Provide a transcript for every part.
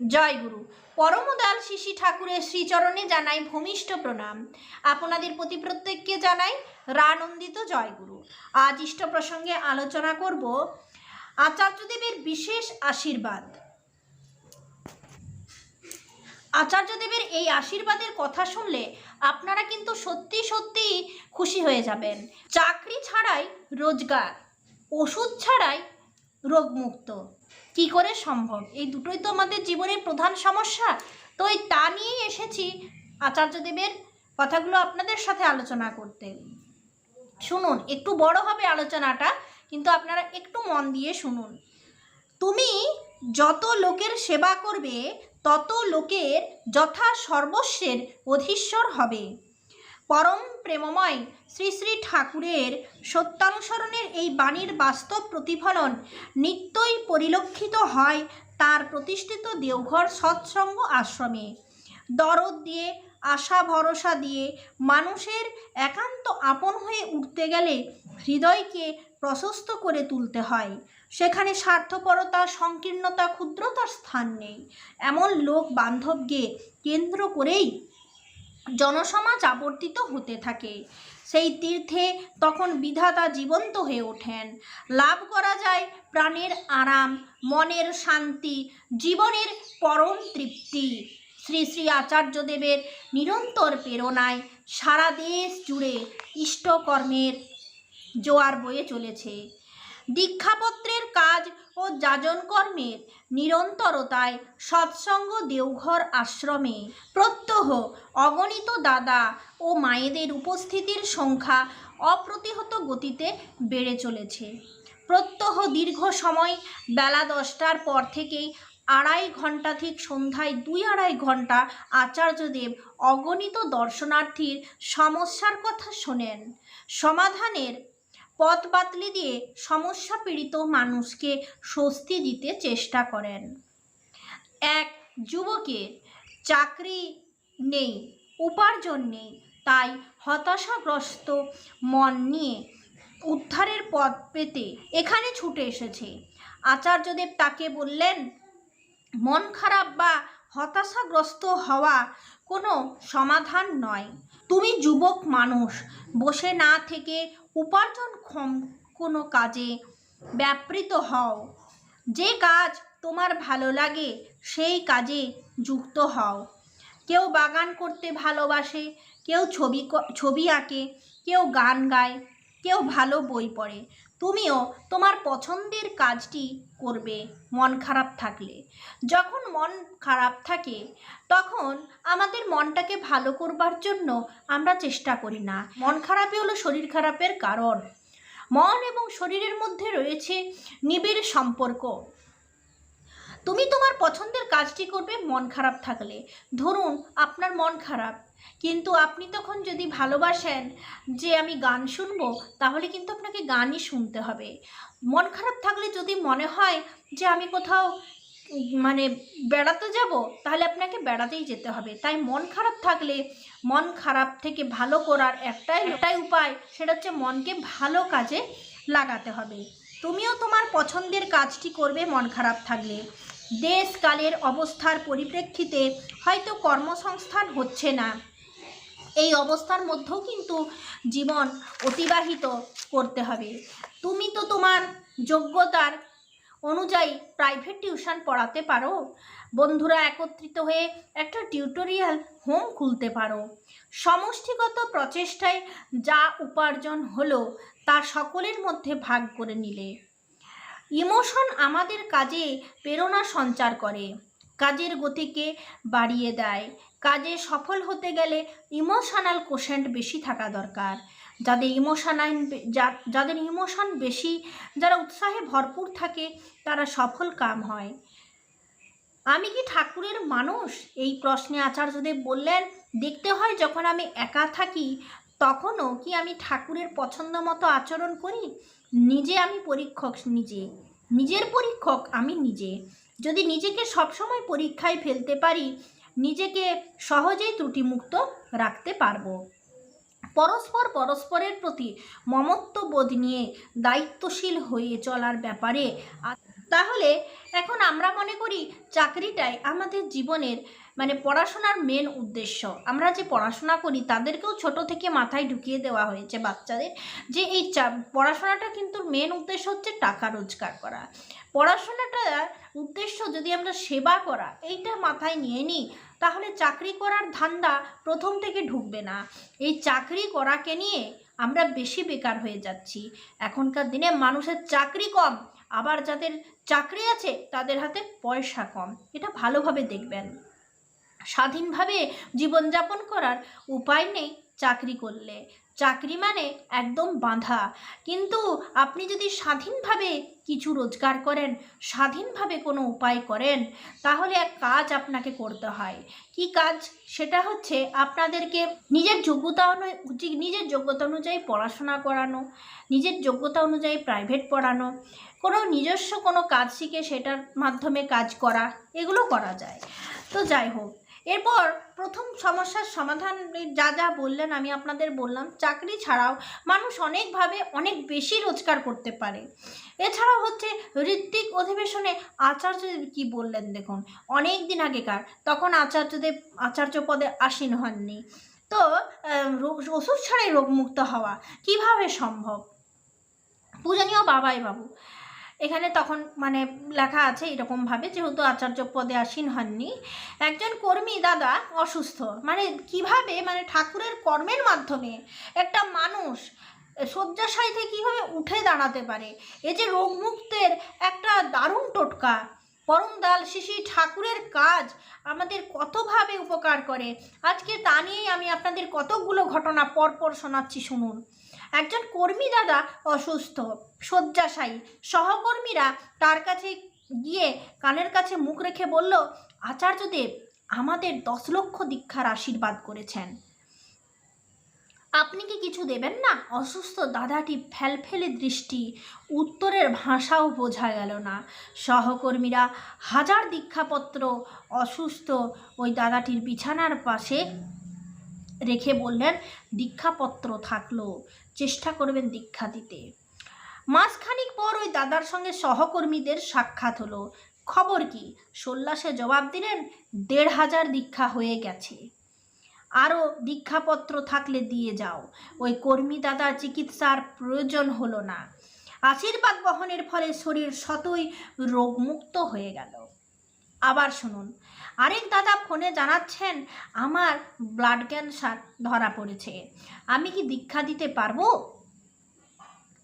জয় গুরু। পরমদয়াল শিশি ঠাকুরের শ্রীচরণে জানাই ভূমিষ্ঠ প্রণাম। আপনাদের প্রতি প্রত্যেককে জানাই রানন্দিত জয় গুরু। আজ ইষ্ট প্রসঙ্গে আলোচনা করব আচার্যদেবের বিশেষ আশীর্বাদ। আচার্যদেবের এই আশীর্বাদের কথা শুনলে আপনারা কিন্তু সত্যি সত্যি খুশি হয়ে যাবেন। চাকরি ছাড়াই রোজগার, ওষুধ ছাড়াই রোগমুক্ত। কি করে সম্ভব? এই দুটোই তো আমাদের জীবনের প্রধান সমস্যা। তো এই তা নিয়েই এসেছি আচার্যদেবের কথাগুলো আপনাদের সাথে আলোচনা করতে। শুনুন, একটু বড় হবে আলোচনাটা, কিন্তু আপনারা একটু মন দিয়ে শুনুন। তুমি যত লোকের সেবা করবে, তত লোকের যথা সর্বস্বের অধীশ্বর হবে। পরম প্রেমময় শ্রী শ্রী ঠাকুরের সত্যানুসরণের এই বাণীর বাস্তব প্রতিফলন নিত্যই পরিলক্ষিত হয় তার প্রতিষ্ঠিত দেওঘর সৎসঙ্গ আশ্রমে। দরদ দিয়ে, আশা ভরসা দিয়ে মানুষের একান্ত আপন হয়ে উঠতে গেলে হৃদয়কে প্রশস্ত করে তুলতে হয়। সেখানে স্বার্থপরতা, সংকীর্ণতা, ক্ষুদ্রতার স্থান নেই। এমন লোক বান্ধবকে কেন্দ্র করেই জনসমাজ আবর্তিত হতে থাকে। সেই তীর্থে তখন বিধাতা জীবন্ত হয়ে ওঠেন। লাভ করা যায় প্রাণের আরাম, মনের শান্তি, জীবনের পরম তৃপ্তি। শ্রী শ্রী আচার্যদেবের নিরন্তর প্রেরণায় সারা দেশ জুড়ে ইষ্টকর্মের জোয়ার বয়ে চলেছে। দীক্ষাপত্রের কাজ ও যাজন কর্মের নিরন্তরতায় সৎসঙ্গ দেওঘর আশ্রমে। প্রত্যহ অগণিত দাদা ও মায়েদের উপস্থিতির সংখ্যা অপ্রতিহত গতিতে বেড়ে চলেছে। প্রত্যহ দীর্ঘ সময় বেলা দশটার পর থেকেই আড়াই ঘণ্টা ঠিক সন্ধ্যায় দুই আড়াই ঘণ্টা আচার্যদেব অগণিত দর্শনার্থীর সমস্যার কথা শোনেন। সমাধানের পথ বাতলি দিয়ে সমস্যা পীড়িত মানুষকে স্বস্তি দিতে চেষ্টা করেন। এক, যুবকের চাকরি নেই, উপার্জন নেই, তাই হতাশাগ্রস্ত মন নিয়ে উদ্ধারের পথ পেতে এখানে ছুটে এসেছে। আচার্যদেব তাকে বললেন, মন খারাপ বা হতাশাগ্রস্ত হওয়া কোনো সমাধান নয়। তুমি যুবক মানুষ, বসে না থেকে উপার্জনক্ষম কোনো কাজে ব্যাপৃত হও। যে কাজ তোমার ভালো লাগে, সেই কাজে যুক্ত হও। কেউ বাগান করতে ভালোবাসে, কেউ ছবি ছবি আঁকে, কেউ গান গায়, কেউ ভালো বই পড়ে। তুমিও তোমার পছন্দের কাজটি করবে, মন খারাপ থাকলে। যখন মন খারাপ থাকে, তখন আমাদের মনটাকে ভালো করবার জন্য আমরা চেষ্টা করি না। মন খারাপই হলো শরীর খারাপের কারণ। মন এবং শরীরের মধ্যে রয়েছে নিবিড় সম্পর্ক। তুমি তোমার পছন্দের কাজটি করবে মন খারাপ থাকলে। ধরুন আপনার মন খারাপ। কিন্তু আপনি তখন যদি ভালোবাসেন যে আমি গান শুনব তাহলে কিন্তু আপনাকে গানই শুনতে হবে। মন খারাপ থাকলে যদি মনে হয় যে আমি কোথাও মানে বেড়াতে যাব তাহলে আপনাকে বেড়াতেই যেতে হবে। তাই মন খারাপ থাকলে মন খারাপ থেকে ভালো করার একটাই একটাই উপায় সেটা হচ্ছে মনকে ভালো কাজে লাগাতে হবে। তুমিও তোমার পছন্দের কাজটি করবে মন খারাপ থাকলে। দেশ কালের অবস্থার পরিপ্রেক্ষিতে হয়তো কর্মসংস্থান হচ্ছে না। এই অবস্থার মধ্যেও কিন্তু জীবন অতিবাহিত করতে হবে। তুমি তো তোমার যোগ্যতার অনুযায়ী প্রাইভেট টিউশন পড়াতে পারো। বন্ধুরা একত্রিত হয়ে একটা টিউটোরিয়াল হোম খুলতে পারো। সমষ্টিগত প্রচেষ্টায় যা উপার্জন হলো তা সকলের মধ্যে ভাগ করে নিলে। ইমোশন আমাদের কাজে প্রেরণা সঞ্চার করে, কাজের গতিকে বাড়িয়ে দেয়। কাজে সফল হতে গেলে ইমোশনাল কোশেন্ট বেশি থাকা দরকার। যাদের ইমোশনাল যাদের ইমোশন বেশি, যারা উৎসাহে ভরপুর থাকে, তারা সফল কাম হয়। আমি কি ঠাকুরের মানুষ? এই প্রশ্নে আচার্যদেব বললেন, দেখতে হয় যখন আমি একা থাকি, তখনও কি আমি ঠাকুরের পছন্দ মতো আচরণ করি? নিজে আমি পরীক্ষক নিজে, নিজের পরীক্ষক আমি নিজে। যদি নিজেকে সবসময় পরীক্ষায় ফেলতে পারি, নিজেকে সহজেই ত্রুটিমুক্ত রাখতে পারব। পরস্পর পরস্পরের প্রতি মমত্ববোধ নিয়ে দায়িত্বশীল হয়ে চলার ব্যাপারে তাহলে এখন আমরা মনে করি, চাকরিটাই আমাদের জীবনের মানে পড়াশোনার মেন উদ্দেশ্য। আমরা যে পড়াশোনা করি, তাদেরকেও ছোট থেকে মাথায় ঢুকিয়ে দেওয়া হয়েছে বাচ্চাদের যে এই পড়াশোনাটা কিন্তু মেন উদ্দেশ্য হচ্ছে টাকা রোজগার করা। পড়াশোনাটা উদ্দেশ্য যদি আমরা সেবা করা, এইটা মাথায় নিয়ে নিই, তাহলে চাকরি করার ধান্দা প্রথম থেকে ঢুকবে না। এই চাকরি করাকে নিয়ে আমরা বেশি বেকার হয়ে যাচ্ছি। এখনকার দিনে মানুষের চাকরি কম, আবার যাদের চাকরি আছে তাদের হাতে পয়সা কম। এটা ভালোভাবে দেখবেন। স্বাধীনভাবে জীবনযাপন করার উপায় নেই চাকরি করলে। চাকরি মানে একদম বাঁধা। কিন্তু আপনি যদি স্বাধীনভাবে কিছু রোজগার করেন, স্বাধীনভাবে কোনো উপায় করেন, তাহলে এক কাজ আপনাকে করতে হয়। কি কাজ? সেটা হচ্ছে আপনাদেরকে নিজের যোগ্যতা অনুযায়ী নিজের যোগ্যতা অনুযায়ী পড়াশোনা করানো, নিজের যোগ্যতা অনুযায়ী প্রাইভেট পড়ানো, কোনো নিজস্ব কোনো কাজ শিখে সেটার মাধ্যমে কাজ করা, এগুলো করা যায়। তো যাই হোক এরপর প্রথম সমস্যার সমাধান যা যা বললেন আমি আপনাদের বললাম, চাকরি ছাড়াও মানুষ অনেকভাবে অনেক বেশি রোজগার করতে পারে। এছাড়াও হচ্ছে ঋত্বিক অধিবেশনে আচার্যদেব কি বললেন দেখুন অনেক দিন আগেকার, তখন আচার্যদেব আচার্য পদে আসীন হননি। তো ওষুধ ছাড়াই রোগমুক্ত হওয়া কীভাবে সম্ভব? পূজনীয় বাবাই বাবু এখানে তখন মানে লেখা আছে এরকমভাবে, যেহেতু আচার্য পদে আসীন হননি। একজন কর্মী, দাদা, অসুস্থ। মানে কীভাবে মানে ঠাকুরের কর্মের মাধ্যমে একটা মানুষ শয্যাশায়ী থেকে কীভাবে উঠে দাঁড়াতে পারে? এ যে রোগমুক্তের একটা দারুণ টোটকা। পরম দাল শিশি ঠাকুরের কাজ আমাদের কতভাবে উপকার করে। আজকে তা নিয়েই আমি আপনাদের কতগুলো ঘটনা পরপর শোনাচ্ছি, শুনুন। একজন কর্মী দাদা অসুস্থ, শয্যাশায়ী। সহকর্মীরা তার কাছে গিয়ে কানের কাছে মুখ রেখে বলল, আচার্যদেব, আমাদের দশ লক্ষ দীক্ষার আশীর্বাদ করেছেন। আপনি কি কিছু দেবেন না? অসুস্থ দাদাটি ফেলফেলে দৃষ্টি। উত্তরের ভাষাও বোঝা গেল না। সহকর্মীরা হাজার দীক্ষাপত্র অসুস্থ ওই দাদাটির বিছানার পাশে রেখে বললেন, দীক্ষাপত্র থাকল, চেষ্টা করবেন দীক্ষা দিতে। মাসখানিক পর ওই দাদার সঙ্গে সহকর্মীদের সাক্ষাৎ হলো। খবর কি? সল্লাসে জবাব দিলেন, দেড় হাজার দীক্ষা হয়ে গেছে। আরও দীক্ষাপত্র থাকলে দিয়ে যাও। ওই কর্মী দাদার চিকিৎসার প্রয়োজন হলো না। আশীর্বাদ বহনের ফলে শরীর শতই রোগমুক্ত হয়ে গেল। আবার শুনুন, আরেক দাদা ফোনে জানাচ্ছেন, আমার ব্লাড ক্যান্সার ধরা পড়েছে। আমি কি দীক্ষা দিতে পারব?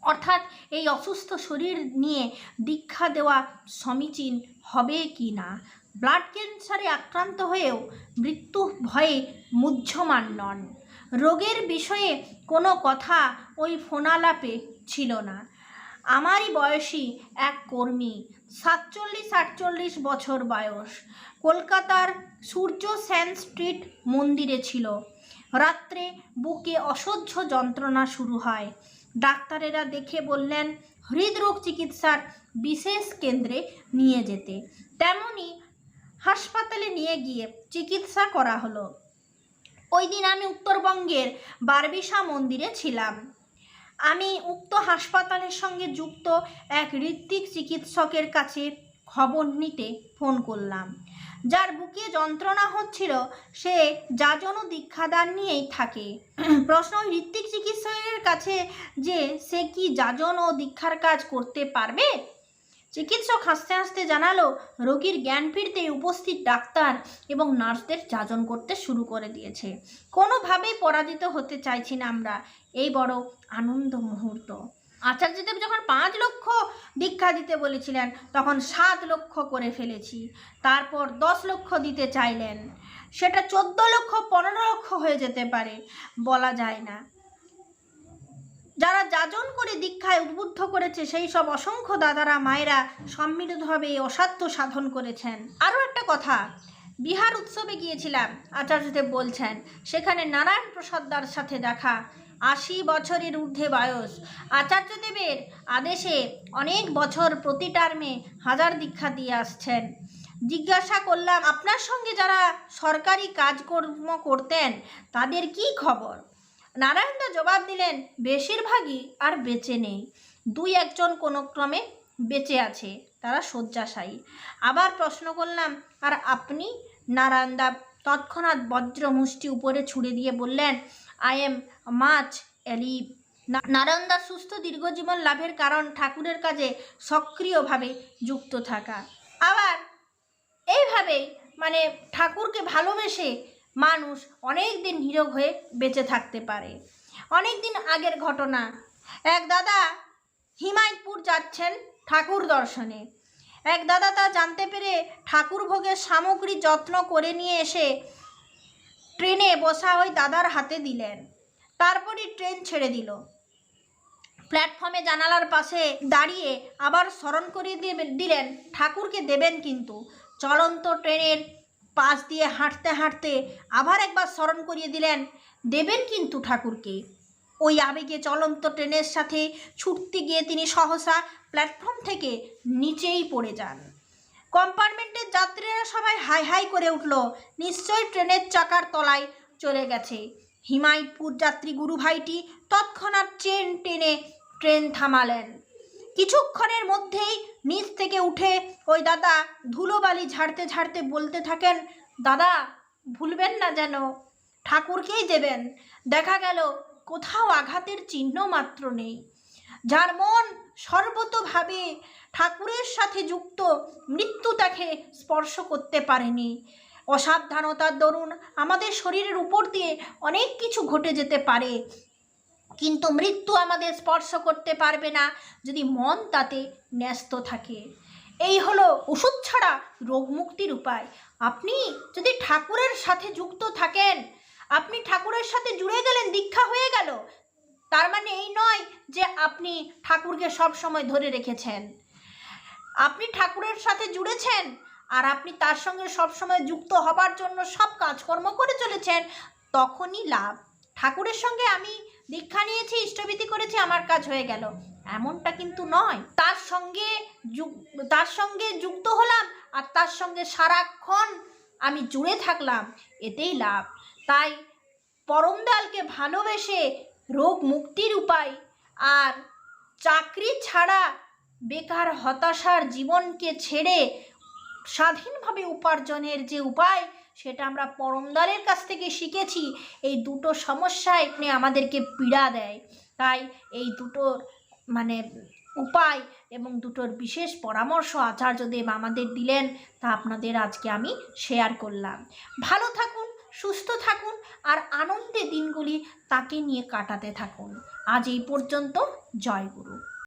অর্থাৎ এই অসুস্থ শরীর নিয়ে দীক্ষা দেওয়া সমীচীন হবে কি না? ব্লাড ক্যান্সারে আক্রান্ত হয়েও মৃত্যু ভয়ে মুহ্যমান নন। রোগের বিষয়ে কোনো কথা ওই ফোনালাপে ছিল না। আমারই বয়সী এক কর্মী, সাতচল্লিশ আটচল্লিশ বছর বয়স। কলকাতার সূর্য সেন স্ট্রিট মন্দিরে ছিল। রাত্রে বুকে অসহ্য যন্ত্রণা শুরু হয়। ডাক্তারেরা দেখে বললেন, হৃদরোগ চিকিৎসার বিশেষ কেন্দ্রে নিয়ে যেতে। তেমনি হাসপাতালে নিয়ে গিয়ে চিকিৎসা করা হলো। ওই দিন আমি উত্তরবঙ্গের বারবিশা মন্দিরে ছিলাম। আমি উক্ত হাসপাতালের সঙ্গে যুক্ত এক ঋত্বিক চিকিৎসকের কাছে খবর নিতে ফোন করলাম। যার বুকে যন্ত্রণা হচ্ছিল, সে যাজন দীক্ষাদান নিয়েই থাকে। প্রশ্ন ঋত্বিক চিকিৎসকের কাছে যে সে কি যাজন ও দীক্ষার কাজ করতে পারবে? চিকিৎসক হাসতে হাসতে জানালো, রোগীর জ্ঞান ফিরতে উপস্থিত ডাক্তার এবং নার্সদের যাজন করতে শুরু করে দিয়েছে। কোনোভাবেই পরাজিত হতে চাইছি না আমরা। এই বড় আনন্দ মুহূর্ত। আচার্যদেব যখন পাঁচ লক্ষ দীক্ষা দিতে বলেছিলেন, তখন সাত লক্ষ করে ফেলেছি। তারপর দশ লক্ষ দিতে চাইলেন। সেটা চোদ্দ লক্ষ, পনেরো লক্ষ হয়ে যেতে পারে, বলা যায় না। যারা যাজন করে দীক্ষায় উদ্বুদ্ধ করেছে, সেই সব অসংখ্য দাদারা, মায়েরা সম্মিলিতভাবে অসাধ্য সাধন করেছেন। আরও একটা কথা, বিহার উৎসবে গিয়েছিলাম, আচার্যদেব বলছেন, সেখানে নারায়ণ প্রসাদদার সাথে দেখা, আশি বছরের ঊর্ধ্বে বয়স। আচার্যদেবের আদেশে অনেক বছর প্রতি টার্মে হাজার দীক্ষা দিয়ে আসছেন। জিজ্ঞাসা করলাম, আপনার সঙ্গে যারা সরকারি কাজকর্ম করতেন, তাদের কি খবর? নারায়ণদা জবাব দিলেন, বেশিরভাগই আর বেঁচে নেই। দুই একজন কোনো ক্রমে বেঁচে আছে, তারা শয্যাশায়ী। আবার প্রশ্ন করলাম, আর আপনি? নারায়ণদা তৎক্ষণাৎ বজ্র মুষ্টি উপরে ছুড়ে দিয়ে বললেন, আই এম মাছ এলিভ নারায়ণদার সুস্থ দীর্ঘজীবন লাভের কারণ ঠাকুরের কাজে সক্রিয়ভাবে যুক্ত থাকা। আবার এইভাবেই মানে ঠাকুরকে ভালোবেসে মানুষ অনেক দিন নিরোগ হয়ে বেঁচে থাকতে পারে। অনেক দিন আগের ঘটনা। এক দাদা হিমায়তপুর যাচ্ছেন ঠাকুর দর্শনে। এক দাদা তা জানতে পেরে ঠাকুর ভোগের সামগ্রী যত্ন করে নিয়ে এসে ট্রেনে বসা ওই দাদার হাতে দিলেন। তারপরই ট্রেন ছেড়ে দিল। প্ল্যাটফর্মে জানালার পাশে দাঁড়িয়ে আবার স্মরণ করিয়ে দিলেন, ঠাকুরকে দেবেন কিন্তু। চলন্ত ট্রেনের পাশ দিয়ে হাঁটতে হাঁটতে আবার একবার স্মরণ করিয়ে দিলেন, দেবেন কিন্তু ঠাকুরকে। ওই আবেগে চলন্ত ট্রেনের সাথে ছুটতে গিয়ে তিনি সহসা প্ল্যাটফর্ম থেকে নিচেই পড়ে যান। কম্পার্টমেন্টের যাত্রীরা সবাই হাই হাই করে উঠল, নিশ্চয়ই ট্রেনের চাকার তলায় চলে গেছে। হিমায়তপুর যাত্রী গুরুভাইটি তৎক্ষণাৎ চেন টেনে ট্রেন থামালেন। কিছুক্ষণের মধ্যেই নিচ থেকে উঠে ওই দাদা ধুলোবালি ঝাড়তে ঝাড়তে বলতে থাকেন, দাদা, ভুলবেন না যেন। ঠাকুরকেই দেবেন। দেখা গেল কোথাও আঘাতের চিহ্ন মাত্র নেই। যার মন সর্বতোভাবে ঠাকুরের সাথে যুক্ত, মৃত্যু তাকে স্পর্শ করতে পারেনি। অসাবধানতার দরুন আমাদের শরীরের উপর দিয়ে অনেক কিছু ঘটে যেতে পারে। কিন্তু মৃত্যু আমাদের স্পর্শ করতে পারবে না যদি মন তাতে ন্যস্ত থাকে। এই হলো ওষুধ ছাড়া রোগ মুক্তির উপায়। আপনি যদি ঠাকুরের সাথে যুক্ত থাকেন, আপনি ঠাকুরের সাথে জুড়ে গেলেন, দীক্ষা হয়ে গেল, তার মানে এই নয় যে আপনি ঠাকুরকে সব সময় ধরে রেখেছেন। আপনি ঠাকুরের সাথে জুড়েছেন আর আপনি তার সঙ্গে সবসময় যুক্ত হবার জন্য সব কাজকর্ম করে চলেছেন, তখনই লাভ। ঠাকুরের সঙ্গে আমি নিয়েছি ইষ্টভীতি করেছি, আমার কাজ হয়ে গেল। এমনটা কিন্তু নয়। তার সঙ্গে তার সঙ্গে যুক্ত হলাম আর তার সঙ্গে সারাক্ষণ আমি জুড়ে থাকলাম, এতেই লাভ। তাই পরমদালকে ভালোবেসে রোগ মুক্তির উপায় আর চাকরি ছাড়া বেকার হতাশার জীবনকে ছেড়ে স্বাধীনভাবে উপার্জনের যে উপায় সেটা আমরা পরমদারের কাছ থেকে শিখেছি। এই দুটো সমস্যায় আপনি আমাদেরকে পীড়া দেয়। তাই এই দুটোর মানে উপায় এবং দুটোর বিশেষ পরামর্শ আচার্যদেব আমাদের দিলেন, তা আপনাদের আজকে আমি শেয়ার করলাম। ভালো থাকুন, সুস্থ থাকুন, আর আনন্দে দিনগুলি তাকে নিয়ে কাটাতে থাকুন। আজ এই পর্যন্ত, জয় গুরু।